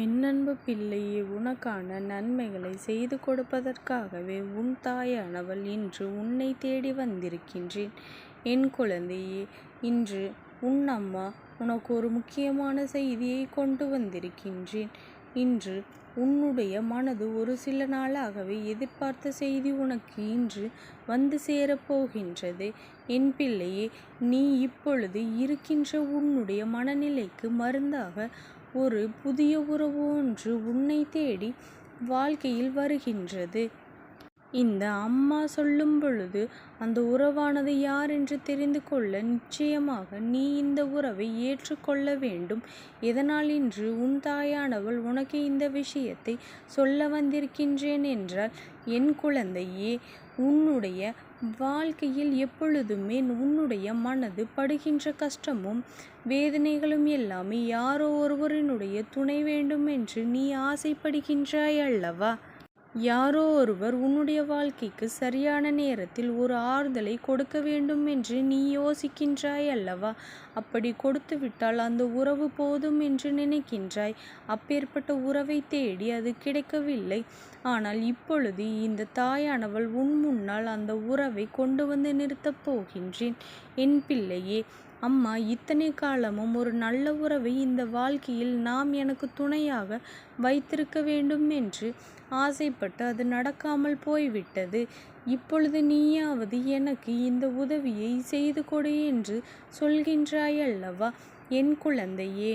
என் அன்பு பிள்ளையே உனக்கான நன்மைகளை செய்து கொடுப்பதற்காகவே உன் தாயானவள் இன்று உன்னை தேடி வந்திருக்கின்றேன். என் குழந்தையே இன்று உன் அம்மா உனக்கு ஒரு முக்கியமான செய்தியை கொண்டு வந்திருக்கின்றேன். இன்று உன்னுடைய மனது ஒரு சில நாளாகவே எதிர்பார்த்த செய்தி உனக்கு இன்று வந்து சேரப் போகின்றது. என் பிள்ளையே நீ இப்பொழுது இருக்கின்ற உன்னுடைய மனநிலைக்கு மருந்தாக ஒரு புதிய உறவு ஒன்று உன்னைத் தேடி வாழ்க்கையில் வருகின்றது. இந்த அம்மா சொல்லும் பொழுது அந்த உறவானது யாரென்று தெரிந்து கொள்ள நிச்சயமாக நீ இந்த உறவை ஏற்றுக்கொள்ள வேண்டும். இதனால் இன்று உன் தாயானவள் உனக்கு இந்த விஷயத்தை சொல்ல வந்திருக்கின்றேன் என்றால் என் குழந்தையே உன்னுடைய வாழ்க்கையில் எப்பொழுதுமே உன்னுடைய மனது படுகின்ற கஷ்டமும் வேதனைகளும் எல்லாமே யாரோ ஒருவரினுடைய துணை வேண்டும் என்று நீ ஆசைப்படுகின்றாய் அல்லவா? யாரோ ஒருவர் உன்னுடைய வாழ்க்கைக்கு சரியான நேரத்தில் ஒரு ஆறுதலை கொடுக்க வேண்டும் என்று நீ யோசிக்கின்றாய் அல்லவா? அப்படி கொடுத்துவிட்டால் அந்த உறவு போதும் என்று நினைக்கின்றாய். அப்பேற்பட்ட உறவைத் தேடி அது கிடைக்கவில்லை. ஆனால் இப்பொழுது இந்த தாயானவள் உன் முன்னால் அந்த உறவை கொண்டு வந்து நிறுத்தப் போகின்றேன். என் பிள்ளையே அம்மா இத்தனை காலமும் ஒரு நல்ல உறவை இந்த வாழ்க்கையில் நாம் எனக்கு துணையாக வைத்திருக்க வேண்டும் என்று ஆசைப்பட்டு அது நடக்காமல் போய்விட்டது. இப்பொழுது நீயாவது எனக்கு இந்த உதவியை செய்து கொடு என்று சொல்கின்றாய் அல்லவா? என் குழந்தையே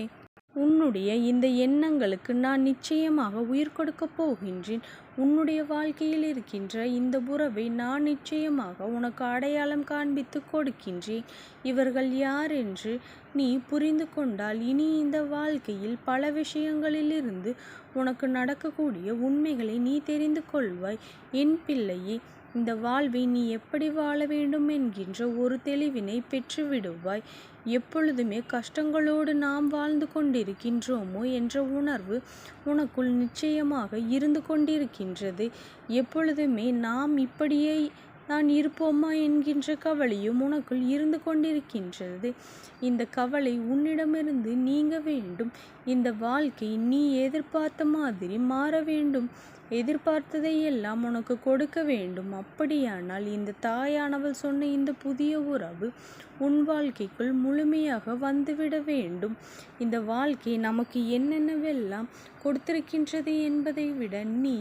உன்னுடைய இந்த எண்ணங்களுக்கு நான் நிச்சயமாக உயிர் கொடுக்கப் போகின்றேன். உன்னுடைய வாழ்க்கையில் இருக்கின்ற இந்த உறவை நான் நிச்சயமாக உனக்கு அடையாளம் காண்பித்துக் கொடுக்கின்றேன். இவர்கள் யாரென்று நீ புரிந்து கொண்டால் இனி இந்த வாழ்க்கையில் பல விஷயங்களிலிருந்து உனக்கு நடக்கக்கூடிய உண்மைகளை நீ தெரிந்து கொள்வாய். என் பிள்ளையே இந்த வாழ்வை நீ எப்படி வாழ வேண்டும் என்கின்ற ஒரு தெளிவினை பெற்று விடுவாய். எப்பொழுதுமே கஷ்டங்களோடு நாம் வாழ்ந்து கொண்டிருக்கின்றோமோ என்ற உணர்வு உனக்குள் நிச்சயமாக இருந்து கொண்டிருக்கின்றது. எப்பொழுதுமே நாம் இப்படியே நான் இருப்போமா என்கின்ற கவலையும் உனக்குள் இருந்து கொண்டிருக்கின்றது. இந்த கவலை உன்னிடமிருந்து நீங்க வேண்டும். இந்த வாழ்க்கை நீ எதிர்பார்த்த மாதிரி மாற வேண்டும். எதிர்பார்த்ததை எல்லாம் உனக்கு கொடுக்க வேண்டும். அப்படியானால் இந்த தாயானவள் சொன்ன இந்த புதிய உறவு உன் வாழ்க்கைக்குள் முழுமையாக வந்துவிட வேண்டும். இந்த வாழ்க்கை நமக்கு என்னென்னவெல்லாம் கொடுத்திருக்கின்றது என்பதை விட நீ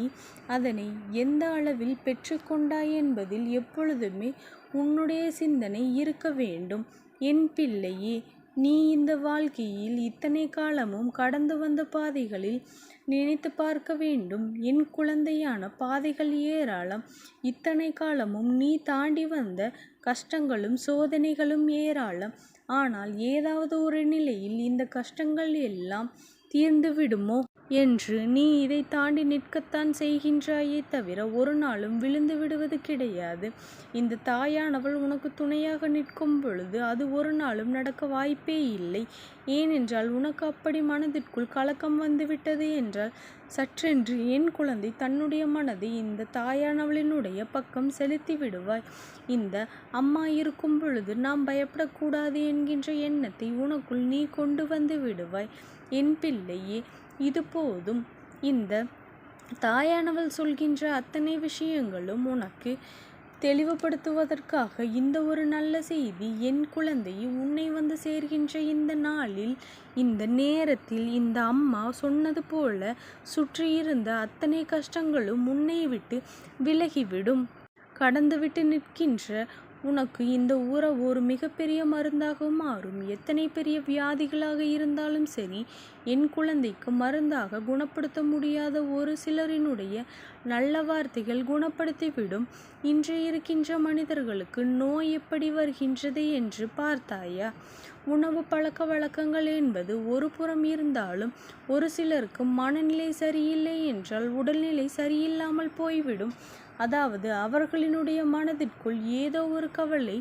அதனை எந்த அளவில் பெற்றுக்கொண்டாய் என்பதில் எப்பொழுதுமே உன்னுடைய சிந்தனை இருக்க வேண்டும். என் பிள்ளையே நீ இந்த வாழ்க்கையில் இத்தனை காலமும் கடந்து வந்த பாதைகளில் நினைத்து பார்க்க வேண்டும். என் குழந்தையான பாதைகள் ஏராளம். இத்தனை காலமும் நீ தாண்டி வந்த கஷ்டங்களும் சோதனைகளும் ஏராளம். ஆனால் ஏதாவது ஒரு நிலையில் இந்த கஷ்டங்கள் எல்லாம் தீர்ந்து விடுமோ என்று நீ இதை தாண்டி நிற்கத்தான் செய்கின்றாயே தவிர ஒரு நாளும் விழுந்து விடுவது கிடையாது. இந்த தாயானவள் உனக்கு துணையாக நிற்கும் பொழுது அது ஒரு நாளும் நடக்க வாய்ப்பே இல்லை. ஏனென்றால் உனக்கு அப்படி மனதிற்குள் கலக்கம் வந்துவிட்டது என்றால் சற்றென்று என் குழந்தை தன்னுடைய மனதை இந்த தாயானவளினுடைய பக்கம் செலுத்தி விடுவாய். இந்த அம்மா இருக்கும் பொழுது நாம் பயப்படக்கூடாது என்கின்ற எண்ணத்தை உனக்குள் நீ கொண்டு வந்து விடுவாய். என் பிள்ளையே இது போதும். இந்த தாயானவள் சொல்கின்ற அத்தனை விஷயங்களும் உனக்கு தெளிவுபடுத்துவதற்காக இந்த ஒரு நல்ல செய்தி என் குழந்தை உன்னை வந்து சேர்கின்ற இந்த நாளில் இந்த நேரத்தில் இந்த அம்மா சொன்னது போல சுற்றியிருந்த அத்தனை கஷ்டங்களும் உன்னை விட்டு விலகிவிடும். கடந்துவிட்டு நிற்கின்ற உனக்கு இந்த உறவு ஒரு மிகப்பெரிய மருந்தாக மாறும். எத்தனை பெரிய வியாதிகளாக இருந்தாலும் சரி என் குழந்தைக்கு மருந்தாக குணப்படுத்த முடியாத ஒரு சிலரினுடைய நல்ல வார்த்தைகள் குணப்படுத்திவிடும். இன்று இருக்கின்ற மனிதர்களுக்கு நோய் எப்படி வருகின்றது என்று பார்த்தாயா? உணவு பழக்க வழக்கங்கள் என்பது ஒரு புறம் இருந்தாலும் ஒரு சிலருக்கு மனநிலை சரியில்லை என்றால் உடல்நிலை சரியில்லாமல் போய்விடும். அதாவது அவர்களினுடைய மனதிற்குள் ஏதோ ஒரு கவலை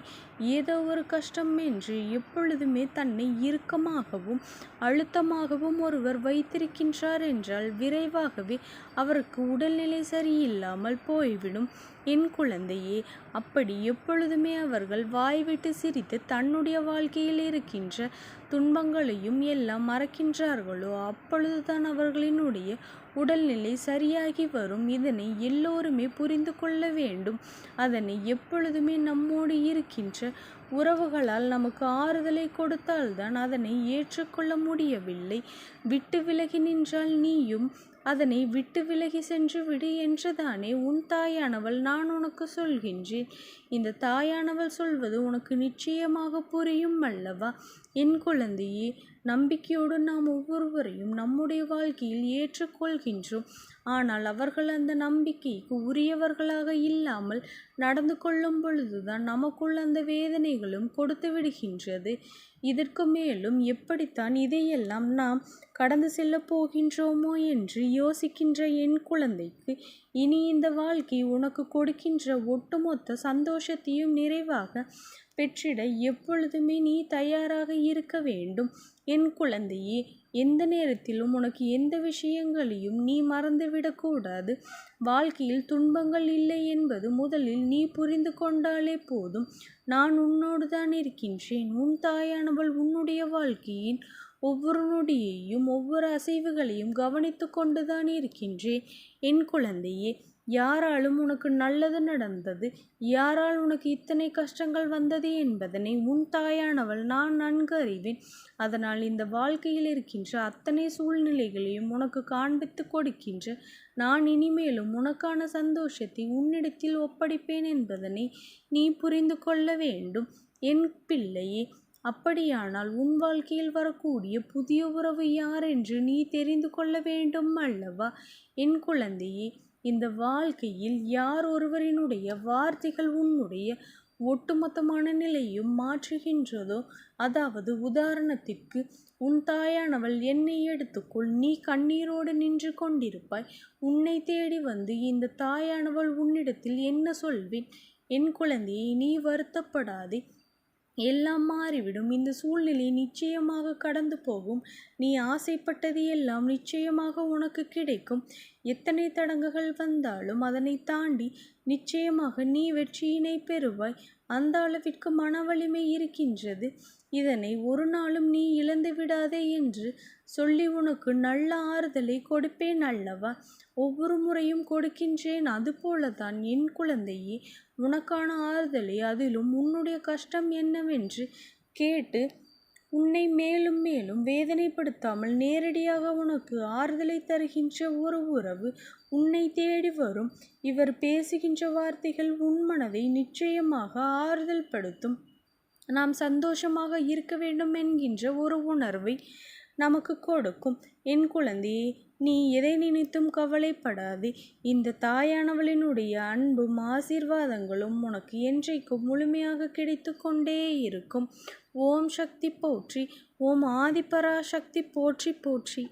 ஏதோ ஒரு கஷ்டம் என்று எப்பொழுதுமே தன்னை இறுக்கமாகவும் அழுத்தமாகவும் ஒருவர் வைத்திருக்கின்றார் என்றால் விரைவாகவே அவருக்கு உடல்நிலை சரியில்லாமல் போய்விடும். என் குழந்தையே அப்படி எப்பொழுதுமே அவர்கள் வாய்விட்டு சிரித்து தன்னுடைய வாழ்க்கையில் இருக்கின்ற துன்பங்களையும் எல்லாம் மறக்கின்றார்களோ அப்பொழுதுதான் அவர்களினுடைய உடல்நிலை சரியாகி வரும். இதனை எல்லோருமே புரிந்து கொள்ள வேண்டும். அதனை எப்பொழுதுமே நம்மோடு இருக்கின்ற உறவுகளால் நமக்கு ஆறுதலை கொடுத்தால்தான் அதனை ஏற்றுக்கொள்ள முடியவில்லை. விட்டு விலகி நின்றால் நீயும் அதனை விட்டு விலகி சென்று விடு என்றுதானே உன் தாயானவள் நான் உனக்கு சொல்கின்றேன். இந்த தாயானவள் சொல்வது உனக்கு நிச்சயமாக புரியும் அல்லவா? என் குழந்தையே நம்பிக்கையோடு நாம் ஒவ்வொருவரையும் நம்முடைய வாழ்க்கையில் ஏற்றுக்கொள்கின்றோம். ஆனால் அவர்கள் அந்த நம்பிக்கைக்கு உரியவர்களாக இல்லாமல் நடந்து கொள்ளும் பொழுதுதான் நமக்குள் அந்த வேதனைகளும் கொடுத்து விடுகின்றது. இதற்கு மேலும் எப்படித்தான் இதையெல்லாம் நாம் கடந்து செல்லப் போகின்றோமோ என்று யோசிக்கின்ற என் குழந்தைக்கு இனி இந்த வாழ்க்கை உனக்கு கொடுக்கின்ற ஒட்டுமொத்த சந்தோஷத்தையும் நிறைவாக பெற்றிட எப்பொழுதுமே நீ தயாராக இருக்க வேண்டும். என் குழந்தையே எந்த நேரத்திலும் உனக்கு எந்த விஷயங்களையும் நீ மறந்துவிடக்கூடாது. வாழ்க்கையில் துன்பங்கள் இல்லை என்பது முதலில் நீ புரிந்து கொண்டாலே போதும். நான் உன்னோடு தான் இருக்கின்றேன். உன் தாயானவள் உன்னுடைய வாழ்க்கையின் ஒவ்வொரு நொடியையும் ஒவ்வொரு அசைவுகளையும் கவனித்து கொண்டுதான் இருக்கின்றேன் என் குழந்தையே யாராலும் உனக்கு நல்லது நடந்தது யாரால் உனக்கு இத்தனை கஷ்டங்கள் வந்தது என்பதனை உன் தாயானவள் நான் நன்கு அறிவேன். அதனால் இந்த வாழ்க்கையில் இருக்கின்ற அத்தனை சூழ்நிலைகளையும் உனக்கு காண்பித்து கொடுக்கின்ற நான் இனிமேலும் உனக்கான சந்தோஷத்தை உன்னிடத்தில் ஒப்படைப்பேன் என்பதனை நீ புரிந்து கொள்ள வேண்டும். என் பிள்ளையே அப்படியானால் உன் வாழ்க்கையில் வரக்கூடிய புதிய உறவு யார் என்று நீ தெரிந்து கொள்ள வேண்டும் அல்லவா? என் குழந்தையே இந்த வாழ்க்கையில் யார் ஒருவரினுடைய வார்த்தைகள் உன்னுடைய ஒட்டுமொத்தமான நிலையும் மாற்றுகின்றதோ அதாவது உதாரணத்திற்கு உன் தாயானவள் என்னை எடுத்துக்கொள் நீ கண்ணீரோடு நின்று கொண்டிருப்பாய். உன்னை தேடி வந்து இந்த தாயானவள் உன்னிடத்தில் என்ன சொல்வேன்? என் குழந்தையை நீ வருத்தப்படாதே. எல்லாம் மாறிவிடும். இந்த சூழ்நிலை நிச்சயமாக கடந்து போகும். நீ ஆசைப்பட்டது எல்லாம் நிச்சயமாக உனக்கு கிடைக்கும். எத்தனை தடங்குகள் வந்தாலும் அதனை தாண்டி நிச்சயமாக நீ வெற்றியினை பெறுவாய். அந்த அளவிற்கு மன வலிமை இருக்கின்றது. இதனை ஒரு நாளும் நீ இழந்து விடாதே என்று சொல்லி உனக்கு நல்ல ஆறுதலை கொடுப்பேன் அல்லவா? ஒவ்வொரு முறையும் கொடுக்கின்றேன். அதுபோலதான் என் குழந்தையே உனக்கான ஆறுதலை அதிலும் உன்னுடைய கஷ்டம் என்னவென்று கேட்டு உன்னை மேலும் மேலும் வேதனைப்படுத்தாமல் நேரடியாக உனக்கு ஆறுதலை தருகின்ற ஒரு உறவு உன்னை தேடி வரும். இவர் பேசுகின்ற வார்த்தைகள் உன் மனதை நிச்சயமாக ஆறுதல் படுத்தும் நாம் சந்தோஷமாக இருக்க வேண்டும் என்கின்ற ஒரு உணர்வை நமக்கு கொடுக்கும். என் குழந்தையே நீ எதை நினைத்தும் கவலைப்படாதே. இந்த தாயானவளினுடைய அன்பும் ஆசீர்வாதங்களும் உனக்கு என்றைக்கும் முழுமையாக கிடைத்து கொண்டே இருக்கும். ஓம் சக்தி போற்றி ஓம் ஆதிபரா சக்தி போற்றி போற்றி.